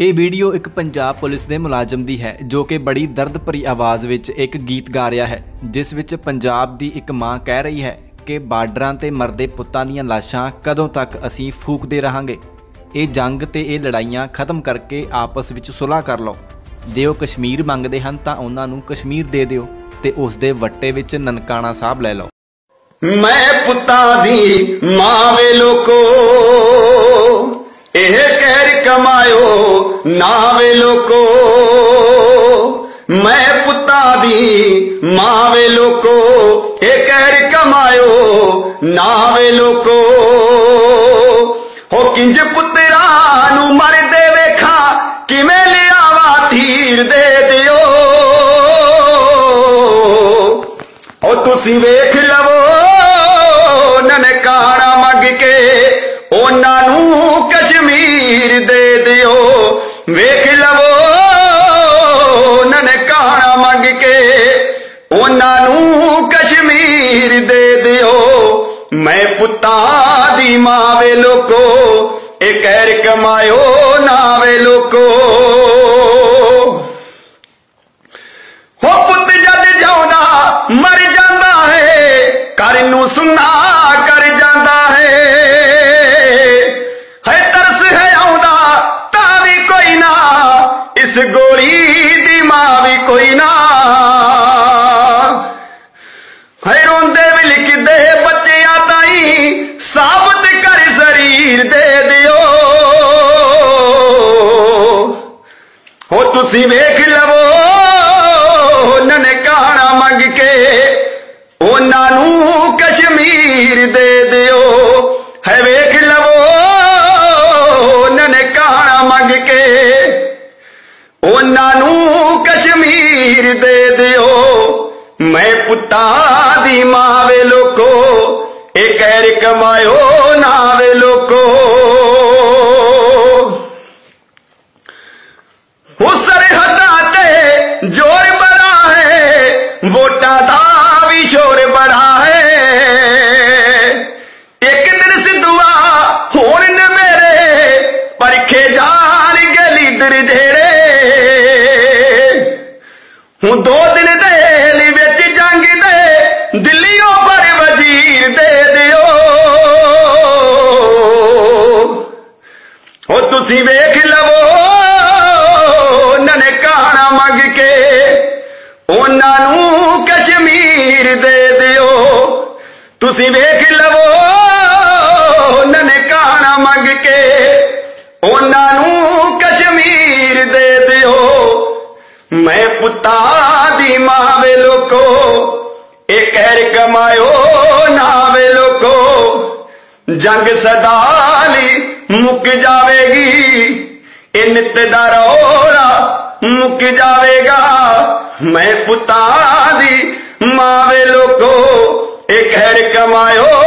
ਇਹ ਵੀਡੀਓ ਇੱਕ ਪੰਜਾਬ ਪੁਲਿਸ ਦੇ ਮੁਲਾਜ਼ਮ ਦੀ ਹੈ, ਜੋ ਕਿ ਬੜੀ ਦਰਦ ਭਰੀ ਆਵਾਜ਼ ਵਿੱਚ ਇੱਕ ਗੀਤ ਗਾ ਰਿਹਾ ਹੈ, ਜਿਸ ਵਿੱਚ ਪੰਜਾਬ ਦੀ ਇੱਕ ਮਾਂ ਕਹਿ ਰਹੀ ਹੈ ਕਿ ਬਾਰਡਰਾਂ ਤੇ ਮਰਦੇ ਪੁੱਤਾਂ ਦੀਆਂ ਲਾਸ਼ਾਂ ਕਦੋਂ ਤੱਕ ਅਸੀਂ ਫੂਕਦੇ ਰਹਾਂਗੇ? ਇਹ ਜੰਗ ਤੇ ਇਹ ਲੜਾਈਆਂ ਖਤਮ ਕਰਕੇ ਆਪਸ ਵਿੱਚ ਸੁਲ੍ਹਾ ਕਰ ਲਓ। ਜੇ ਉਹ ਕਸ਼ਮੀਰ ਮੰਗਦੇ ਹਨ ਤਾਂ ਉਹਨਾਂ ਨੂੰ ਕਸ਼ਮੀਰ ਦੇ ਦਿਓ ਤੇ ਉਸ ਦੇ ਵੱਟੇ ਵਿੱਚ ਨਨਕਾਣਾ ਸਾਹਿਬ ਲੈ ਲਓ। ਮੈਂ ਪੁੱਤਾਂ ਦੀ ਮਾਂ ਵੇ ਲੋਕੋ ਕਮਾਇਓ ਵੇ ਲੋਕੋ, ਮੈਂ ਪੁੱਤਾਂ ਦੀ ਮਾਂਵੇ ਲੋਕੋ ਇਹ ਕਹਿਰ ਕਮਾਇਓ ਨਾ ਵੇ ਲੋਕੋ। ਹੋ ਕਿੰਜ ਪੁੱਤਰਾਂ ਨੂੰ ਮਰਦੇ ਵੇਖਾਂ, ਕਿਵੇਂ ਲਿਆਵਾ ਧੀਰ ਦੇ ਦਿਓ। ਉਹ ਤੁਸੀਂ ਵੇਖ ਲਵੋ, ਨਨਕਾਣਾ ਮੰਗ ਕੇ, ਉਹਨਾਂ ਨੂੰ ਕਸ਼ਮੀਰ ਦੇ ਵੇ ਲੋਕੋ, ਇਹ ਕਹਿਰ ਕਮਾਇਓ ਨਾ ਵੇ ਲੋਕੋ। ਹੋ ਪੁੱਤ ਜਦ ਜਾਉਂਦਾ, ਮਰ ਜਾਂਦਾ ਹੈ, ਘਰ ਨੂੰ ਸੁਨਾ ਕਰ ਜਾਂਦਾ ਹੈ। ਹੈ ਤਰਸ ਹੈ ਆਉਂਦਾ, ਤਾਂ ਵੀ ਕੋਈ ਨਾ, ਇਸ ਗੋਲੀ ਦੀ ਮਾਂ ਵੀ ਕੋਈ ਨਾ। ਹੈ ਰੋਂਦੇ ਤੁਸੀਂ ਵੇਖ ਲਵੋ ਨਨਕਾਣਾ ਮੰਗ ਕੇ ਉਹਨਾਂ ਨੂੰ ਕਸ਼ਮੀਰ ਦੇ ਦਿਓ। ਹੈ ਵੇਖ ਲਵੋ ਨੇ ਨਨਕਾਣਾ ਮੰਗ ਕੇ ਉਹਨਾਂ ਨੂੰ ਕਸ਼ਮੀਰ ਦੇ ਦਿਓ। ਮੈਂ ਪੁੱਤਾਂ ਦੀ ਮਾਂ ਵੇ ਲੋਕੋ, ਇਹ ਕਹਿਰ ਕਮਾਇਓ ਨਾ ਤੁਸੀਂ ਵੇਖ ਲਵੋ ਕਹਾਣਾ ਮੰਗ ਕੇ ਉਹਨਾਂ ਨੂੰ ਕਸ਼ਮੀਰ ਦੇ ਦਿਓ। ਤੁਸੀਂ ਵੇਖ ਲਵੋ ਕਹਾਣਾ ਮੰਗ ਕੇ ਉਹਨਾਂ ਨੂੰ ਕਸ਼ਮੀਰ ਦੇ ਦਿਓ। ਮੈਂ ਪੁੱਤਾ ਦੀ ਮਾਂ ਵੇ ਲੋਕੋ, ਇਹ ਕਹਿਰ ਕਮਾਇਓ ਨਾ ਵੇ ਲੋਕੋ। ਜੰਗ ਸਦਾ ਮੁੱਕ ਜਾਵੇਗੀ, ਇਹ ਨਿਤ ਦਾ ਰੌਲਾ ਮੁੱਕ ਜਾਵੇਗਾ। ਮੈਂ ਪੁੱਤਾਂ ਦੀ ਮਾਂ ਵੇ ਲੋਕੋ, ਇਹ ਕਹਿਰ ਕਮਾਇਓ।